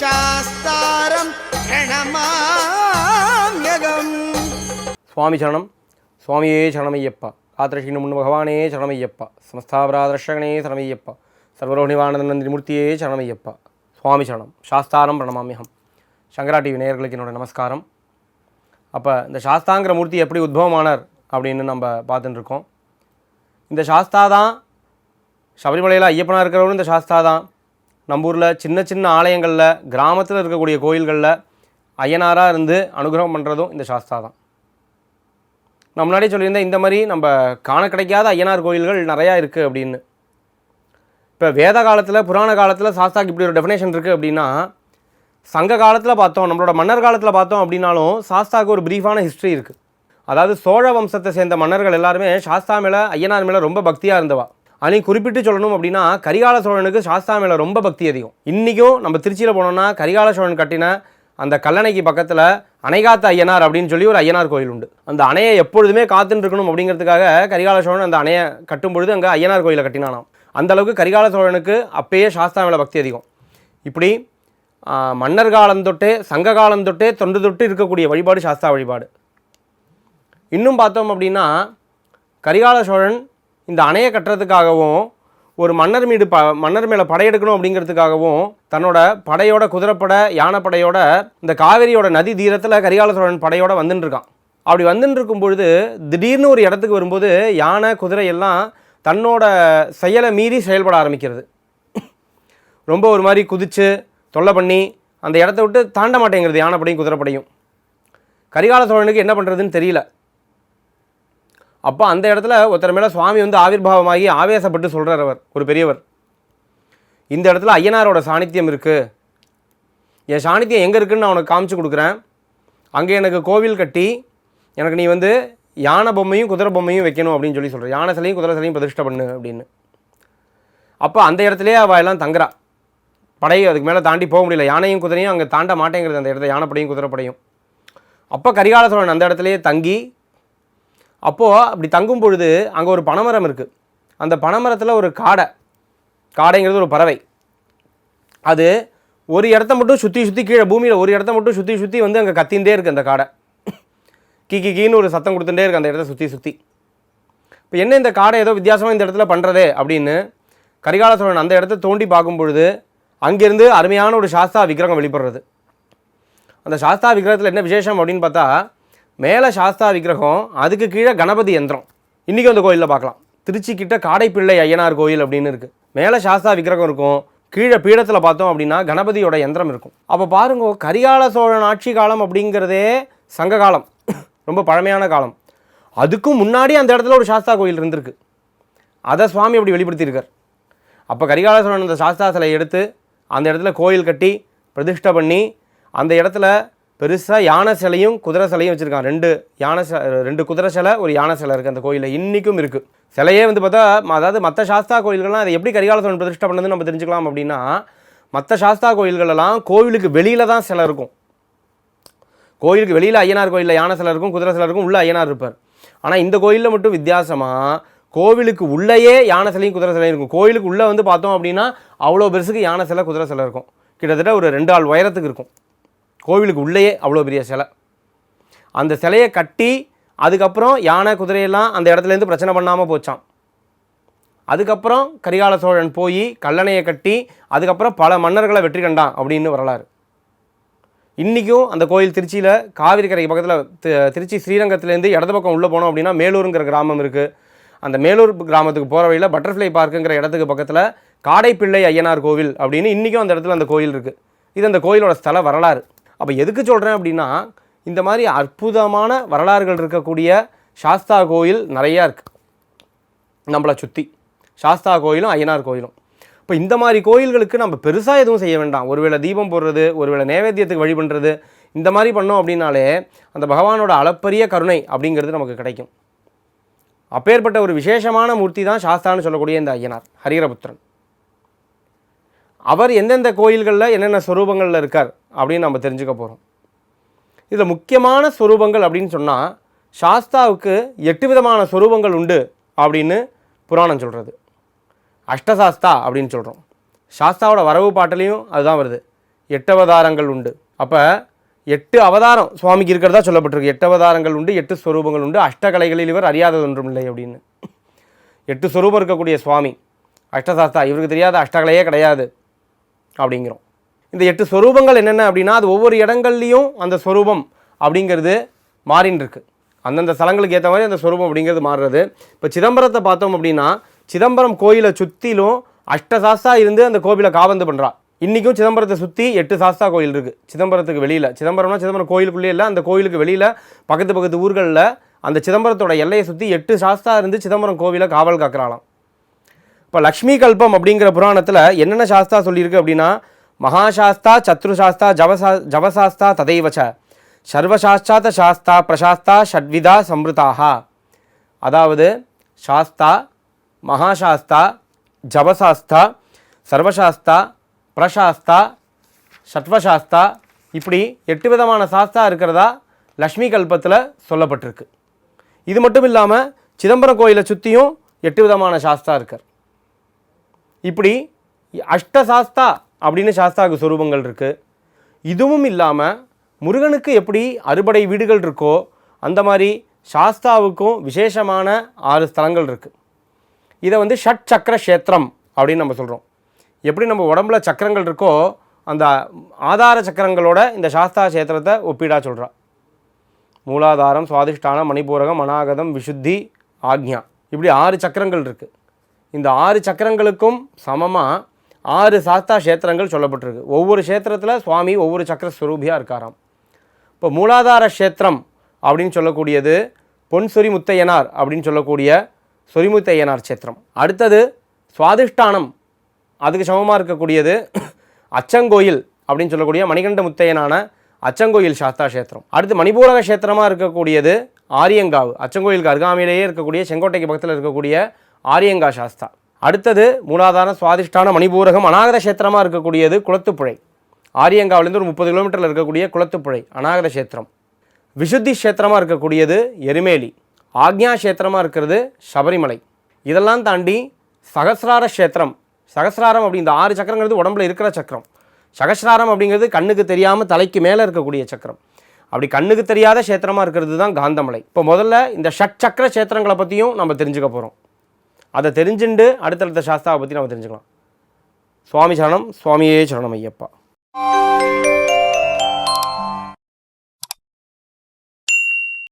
சாஸ்தாரம் சுவாமி சரணம். சுவாமியே சரணமையப்பா. ஆத்திரஷீன முன் பகவானே சரணமையப்பா. சமஸ்தாபராதர்ஷகனே சரணமையப்பா. சர்வரோஹிவானந்தந்திரிமூர்த்தியே சரணமையப்பா. சுவாமி சரணம். சாஸ்தாரம் பிரணமாமியகம். சங்கரா டிவி நேயர்களுக்கு என்னோடய நமஸ்காரம். அப்போ இந்த சாஸ்தாங்கிற மூர்த்தி எப்படி உத்பவமானார் அப்படின்னு நம்ம பார்த்துட்டுருக்கோம் இந்த சாஸ்தா தான் சபரிமலையில் ஐயப்பனாக இருக்கிறவரும் இந்த சாஸ்தா தான். நம்ம ஊரில் சின்ன சின்ன ஆலயங்களில் கிராமத்தில் இருக்கக்கூடிய கோயில்களில் ஐயனாராக இருந்து அனுகிரகம் பண்ணுறதும் இந்த சாஸ்தா தான். நான் முன்னாடியே சொல்லியிருந்தேன் இந்த மாதிரி நம்ம காண கிடைக்காத ஐயனார் கோயில்கள் நிறையா இருக்குது அப்படின்னு. இப்போ வேத காலத்தில் புராண காலத்தில் சாஸ்தாக்கு இப்படி ஒரு டெஃபினேஷன் இருக்குது அப்படின்னா சங்க காலத்தில் பார்த்தோம் நம்மளோட மன்னர் காலத்தில் பார்த்தோம் அப்படின்னாலும் சாஸ்தாக்கு ஒரு பிரீஃபான ஹிஸ்ட்ரி இருக்குது அதாவது சோழ வம்சத்தை சேர்ந்த மன்னர்கள் எல்லாருமே சாஸ்தா மேலே ஐயனார் மேலே ரொம்ப பக்தியாக இருந்தவா. அதையும் குறிப்பிட்டு சொல்லணும் அப்படின்னா கரிகால சோழனுக்கு சாஸ்தா மேலே ரொம்ப பக்தி அதிகம். இன்றைக்கும் நம்ம திருச்சியில் போனோம்னா கரிகால சோழன் கட்டின அந்த கல்லணைக்கு பக்கத்தில் அணைகாத்த ஐயனார் அப்படின்னு சொல்லி ஒரு ஐயனார் கோயில் உண்டு. அந்த அணையை எப்பொழுதுமே காத்துன்னு இருக்கணும் அப்படிங்கிறதுக்காக கரிகால சோழன் அந்த அணையை கட்டும் பொழுது அங்கே ஐயனார் கோயிலை கட்டினானாம். அந்த அளவுக்கு கரிகால சோழனுக்கு அப்பயே சாஸ்தா மேலே பக்தி அதிகம். இப்படி மன்னர் காலம் தொட்டே சங்க காலம் தொட்டே தொன்று தொட்டு இருக்கக்கூடிய வழிபாடு சாஸ்தா வழிபாடு. இன்னும் பார்த்தோம் அப்படின்னா கரிகால சோழன் இந்த அணையை கட்டுறதுக்காகவும் ஒரு மன்னர் மீது ப மன்னர் மேலே படையெடுக்கணும் அப்படிங்கிறதுக்காகவும் தன்னோட படையோட குதிரைப்பட யானைப்படையோட இந்த காவேரியோட நதி தீரத்தில் கரிகால சோழன் படையோட வந்துட்டுருக்கான் அப்படி வந்துட்டுருக்கும் பொழுது திடீர்னு ஒரு இடத்துக்கு வரும்போது யானை குதிரை எல்லாம் தன்னோட செயலை மீறி செயல்பட ஆரம்பிக்கிறது. ரொம்ப ஒரு மாதிரி குதித்து தொல்லை பண்ணி அந்த இடத்த விட்டு தாண்ட மாட்டேங்கிறது யானைப்படையும் குதிரைப்படையும். கரிகால சோழனுக்கு என்ன பண்ணுறதுன்னு தெரியல. அப்போ அந்த இடத்துல ஒருத்தர் மேலே சுவாமி வந்து ஆவிர்வாவமாகி ஆவேசப்பட்டு சொல்கிறார் அவர் ஒரு பெரியவர். இந்த இடத்துல ஐயனாரோட சாணித்தியம் இருக்குது என் சாணித்தியம் எங்கே இருக்குன்னு நான் உனக்கு காமிச்சு கொடுக்குறேன். அங்கே எனக்கு கோவில் கட்டி எனக்கு நீ வந்து யானை பொம்மையும் குதிரை பொம்மையும் வைக்கணும் அப்படின்னு சொல்லி சொல்கிறேன் யானை சிலையும் குதிரை சிலையும் பிரதிஷ்டை பண்ணு அப்படின்னு. அப்போ அந்த இடத்துலையே அவள் எல்லாம் தங்குறா. படையை அதுக்கு மேலே தாண்டி போக முடியல. யானையும் குதிரையும் அங்கே தாண்ட மாட்டேங்கிறது அந்த இடத்துல யானைப்படையும் குதிரைப்படையும். அப்போ கரிகால சோழன் அந்த இடத்துலையே தங்கி அப்போது அப்படி தங்கும் பொழுது அங்கே ஒரு பனைமரம் இருக்குது அந்த பனைமரத்தில் ஒரு காடை. காடைங்கிறது ஒரு பறவை. அது ஒரு இடத்த மட்டும் சுற்றி சுற்றி கீழே பூமியில் ஒரு இடத்த மட்டும் சுற்றி சுற்றி வந்து அங்கே கத்தின்ண்டே இருக்குது அந்த காடை. கீ கி கீன்னு ஒரு சத்தம் கொடுத்துட்டே இருக்குது அந்த இடத்த சுற்றி சுற்றி இப்போ என்ன இந்த காடை ஏதோ வித்தியாசமாக இந்த இடத்துல பண்ணுறதே அப்படின்னு கரிகால சோழன் அந்த இடத்த தோண்டி பார்க்கும் பொழுது அங்கேருந்து அருமையான ஒரு சாஸ்தா விக்கிரகம் வெளிப்படுறது. அந்த சாஸ்தா விக்கிரகத்தில் என்ன விசேஷம் அப்படின்னு பார்த்தா மேலே சாஸ்தா விக்கிரகம் அதுக்கு கீழே கணபதி யந்திரம் இன்றைக்கும் அந்த கோயிலில் பார்க்கலாம். திருச்சி கிட்ட காடைப்பிள்ளை ஐயனார் கோயில் அப்படின்னு இருக்குது மேலே சாஸ்தா விக்கிரகம் இருக்கும். கீழே பீடத்தில் பார்த்தோம் அப்படின்னா கணபதியோட யந்திரம் இருக்கும். அப்போ பாருங்க கரிகால சோழன் ஆட்சி காலம் அப்படிங்கிறதே சங்க காலம். ரொம்ப பழமையான காலம். அதுக்கும் முன்னாடி அந்த இடத்துல ஒரு சாஸ்தா கோயில் இருந்திருக்கு. அதை சுவாமி அப்படி வெளிப்படுத்தியிருக்கார். அப்போ கரிகால சோழன் அந்த சாஸ்தா சிலை எடுத்து அந்த இடத்துல கோயில் கட்டி பிரதிஷ்டை பண்ணி அந்த இடத்துல பெருசாக யானை சிலையும் குதிரை சிலையும் வச்சுருக்கான் ரெண்டு யானை சிலை ரெண்டு குதிரை சிலை ஒரு யானை சிலை இருக்குது அந்த கோயிலில். இன்றைக்கும் இருக்குது சிலையே வந்து பார்த்தா ம- அதாவது மற்ற சாஸ்தா கோயில்கள்லாம் அதை எப்படி கரிகால சோழன் பிரதிஷ்டை பண்ணதுன்னு நம்ம தெரிஞ்சுக்கலாம் அப்படின்னா மற்ற சாஸ்தா கோயில்களெல்லாம் கோவிலுக்கு வெளியில் தான் சிலை இருக்கும். கோயிலுக்கு வெளியில் ஐயனார் கோயிலில் யானை சிலை இருக்கும் குதிரை சிலை இருக்கும் உள்ளே ஐயனார் இருப்பார். ஆனால் இந்த கோயிலில் மட்டும் வித்தியாசமாக கோவிலுக்கு உள்ளேயே யானை சிலையும் குதிரை சிலையும் இருக்கும். கோயிலுக்கு உள்ளே வந்து பார்த்தோம் அப்படின்னா அவ்வளோ பெருசுக்கு யானை சிலை குதிரை சிலை இருக்கும். கிட்டத்தட்ட ஒரு ரெண்டு ஆள் உயரத்துக்கு இருக்கும். கோவிலுக்கு உள்ளேயே அவ்வளோ பெரிய சிலை. அந்த சிலையை கட்டி அதுக்கப்புறம் யானை குதிரையெல்லாம் அந்த இடத்துலேருந்து பிரச்சனை பண்ணாமல் போச்சான் அதுக்கப்புறம் கரிகால சோழன் போய் கல்லணையை கட்டி அதுக்கப்புறம் பல மன்னர்களை வெற்றி கண்டான் அப்படின்னு வரலாறு. இன்றைக்கும் அந்த கோயில் திருச்சியில் காவிரி கரை பக்கத்தில் திருச்சி ஸ்ரீரங்கத்துலேருந்து இடது பக்கம் உள்ளே போனோம் அப்படின்னா மேலூருங்கிற கிராமம் இருக்குது அந்த மேலூர் கிராமத்துக்கு போகிற வழியில் பட்டர்ஃப்ளை பார்க்குங்கிற இடத்துக்கு பக்கத்தில் காடைப்பிள்ளை ஐயனார் கோவில் அப்படின்னு இன்றைக்கும் அந்த இடத்துல அந்த கோயில் இருக்குது இது அந்த கோயிலோட ஸ்தல வரலாறு. அப்போ எதுக்கு சொல்கிறேன் அப்படின்னா இந்த மாதிரி அற்புதமான வரலாறுகள் இருக்கக்கூடிய சாஸ்தா கோயில் நிறையா இருக்குது நம்மளை சுற்றி சாஸ்தா கோயிலும் ஐயனார் கோயிலும். இப்போ இந்த மாதிரி கோயில்களுக்கு நம்ம பெருசாக எதுவும் செய்ய வேண்டாம். ஒருவேளை தீபம் போடுறது ஒருவேளை நேவேத்தியத்துக்கு வழி பண்ணுறது இந்த மாதிரி பண்ணோம் அப்படின்னாலே அந்த பகவானோட அளப்பரிய கருணை அப்படிங்கிறது நமக்கு கிடைக்கும். அப்பேற்பட்ட ஒரு விசேஷமான மூர்த்தி தான் சாஸ்தான்னு சொல்லக்கூடிய இந்த ஐயனார் ஹரிகரபுத்திரன் அவர் எந்தெந்த கோயில்களில் என்னென்ன ஸ்வரூபங்களில் இருக்கார் அப்படின்னு நம்ம தெரிஞ்சுக்க போகிறோம் இதில் முக்கியமான ஸ்வரூபங்கள் அப்படின்னு சொன்னால் சாஸ்தாவுக்கு எட்டு விதமான ஸ்வரூபங்கள் உண்டு அப்படின்னு புராணம் சொல்கிறது அஷ்டசாஸ்தா அப்படின்னு சொல்கிறோம் சாஸ்தாவோட வரவு பாட்டிலையும் அதுதான் வருது. எட்டு அவதாரங்கள் உண்டு. அப்போ எட்டு அவதாரம் சுவாமிக்கு இருக்கிறதா சொல்லப்பட்டிருக்கு. எட்டு அவதாரங்கள் உண்டு எட்டு ஸ்வரூபங்கள் உண்டு. அஷ்டகலைகளில் இவர் அறியாதது ஒன்றும் இல்லை அப்படின்னு. எட்டு ஸ்வரூபம் இருக்கக்கூடிய சுவாமி. அஷ்டசாஸ்தா இவருக்கு தெரியாத அஷ்டகலையே கிடையாது. அப்படிங்கிறோம். இந்த எட்டு ஸ்வரூபங்கள் என்னென்ன அப்படின்னா அது ஒவ்வொரு இடங்கள்லையும் அந்த ஸ்வரூபம் அப்படிங்கிறது மாறின்னு இருக்கு அந்தந்த ஸ்தலங்களுக்கு ஏற்ற மாதிரி அந்த ஸ்வரூபம் அப்படிங்கிறது மாறுறது. இப்போ சிதம்பரத்தை பார்த்தோம் அப்படின்னா சிதம்பரம் கோயிலை சுற்றிலும் அஷ்டசாஸ்தா இருந்து அந்த கோவிலை காவந்து பண்ணுறா இன்றைக்கும் சிதம்பரத்தை சுற்றி எட்டு சாஸ்தா கோயில் இருக்குது சிதம்பரத்துக்கு வெளியில். சிதம்பரம்னா சிதம்பரம் கோயிலுக்குள்ளே இல்லை அந்த கோயிலுக்கு வெளியில் பக்கத்து பக்கத்து ஊர்களில் அந்த சிதம்பரத்தோட எல்லையை சுற்றி எட்டு சாஸ்தா இருந்து சிதம்பரம் கோவிலை காவல் காக்கிறாளாம். இப்போ லக்ஷ்மி கல்பம் அப்படிங்கிற புராணத்தில் என்னென்ன சாஸ்தா சொல்லியிருக்கு அப்படின்னா மகாசாஸ்தா சத்ருசாஸ்தா ஜவசா ஜவசாஸ்தா ததைவச்ச சர்வசாஸ்தாத சாஸ்தா பிரசாஸ்தா ஷட்விதா சம்ருதாக அதாவது சாஸ்தா மகாசாஸ்தா ஜபசாஸ்தா சர்வசாஸ்தா பிரசாஸ்தா ஷட்வசாஸ்தா இப்படி எட்டு விதமான சாஸ்தா இருக்கிறதா லக்ஷ்மி கல்பத்தில் சொல்லப்பட்டிருக்கு. இது மட்டும் இல்லாமல் சிதம்பரம் கோயிலை சுற்றியும் எட்டு விதமான சாஸ்தா இருக்கார் இப்படி அஷ்டசாஸ்தா அப்படின்னு சாஸ்தாவுக்கு சொரூபங்கள் இருக்குது இதுவும் இல்லாமல் முருகனுக்கு எப்படி அறுபடை வீடுகள் இருக்கோ அந்த மாதிரி சாஸ்தாவுக்கும் விசேஷமான ஆறு ஸ்தலங்கள் இருக்குது இதை வந்து ஷட் சக்கர கஷேத்திரம் அப்படின்னு நம்ம சொல்கிறோம் எப்படி நம்ம உடம்புல சக்கரங்கள் இருக்கோ அந்த ஆதார சக்கரங்களோட இந்த சாஸ்தா கஷேத்திரத்தை ஒப்பீடாக சொல்கிறா மூலாதாரம் சுவாதிஷ்டானம் மணிபூரகம் அநாகதம் விசுத்தி ஆக்ஞா. இப்படி ஆறு சக்கரங்கள் இருக்குது இந்த ஆறு சக்கரங்களுக்கும் சமமாக ஆறு சாஸ்தா கஷேத்திரங்கள் சொல்லப்பட்டிருக்கு. ஒவ்வொரு கஷேத்திரத்தில் சுவாமி ஒவ்வொரு சக்கர ஸ்வரூபியாக இருக்காராம். இப்போ மூலாதார க்ஷேத்திரம் அப்படின்னு சொல்லக்கூடியது பொன் சொரிமுத்தையனார் அப்படின்னு சொல்லக்கூடிய சொரிமுத்தையனார் கஷேத்திரம். அடுத்தது சுவாதிஷ்டானம் அதுக்கு சமமாக இருக்கக்கூடியது அச்சங்கோயில் அப்படின்னு சொல்லக்கூடிய மணிகண்ட முத்தையனான அச்சங்கோயில் சாஸ்தா கஷேத்திரம். அடுத்து மணிபூரக கஷேத்திரமாக இருக்கக்கூடியது ஆரியங்காவு அச்சங்கோயிலுக்கு அருகாமையிலேயே இருக்கக்கூடிய செங்கோட்டைக்கு பக்கத்தில் இருக்கக்கூடிய ஆரியங்கா சாஸ்தா. அடுத்தது மூலாதார சுவாதிஷ்டான மணிபூரகம் அநாகத கஷேத்திரமாக இருக்கக்கூடியது குளத்துப்புழை. ஆரியங்காவிலேருந்து ஒரு முப்பது கிலோமீட்டரில் இருக்கக்கூடிய குளத்துப்புழை அநாகத கஷேத்திரம். விசுத்தி க்ஷேத்திரமாக இருக்கக்கூடியது எருமேலி. ஆக்ஞா க்ஷேத்திரமாக இருக்கிறது சபரிமலை. இதெல்லாம் தாண்டி சகசிரார க்ஷேத்திரம். சகசிராரம் அப்படி இந்த ஆறு சக்கரங்கிறது உடம்புல இருக்கிற சக்கரம். சகசிராரம் அப்படிங்கிறது கண்ணுக்கு தெரியாமல் தலைக்கு மேலே இருக்கக்கூடிய சக்கரம். அப்படி கண்ணுக்கு தெரியாத க்ஷேத்திரமாக இருக்கிறது தான் காந்தமலை. இப்போ முதல்ல இந்த ஷட் சக்கர க்ஷேத்திரங்களை பற்றியும் நம்ம தெரிஞ்சுக்க போகிறோம் அதை தெரிஞ்சுண்டு அடுத்தடுத்த சாஸ்தாவை பற்றி நம்ம தெரிஞ்சுக்கலாம். சுவாமி சரணம் சுவாமியே சரணம் ஐயப்பா.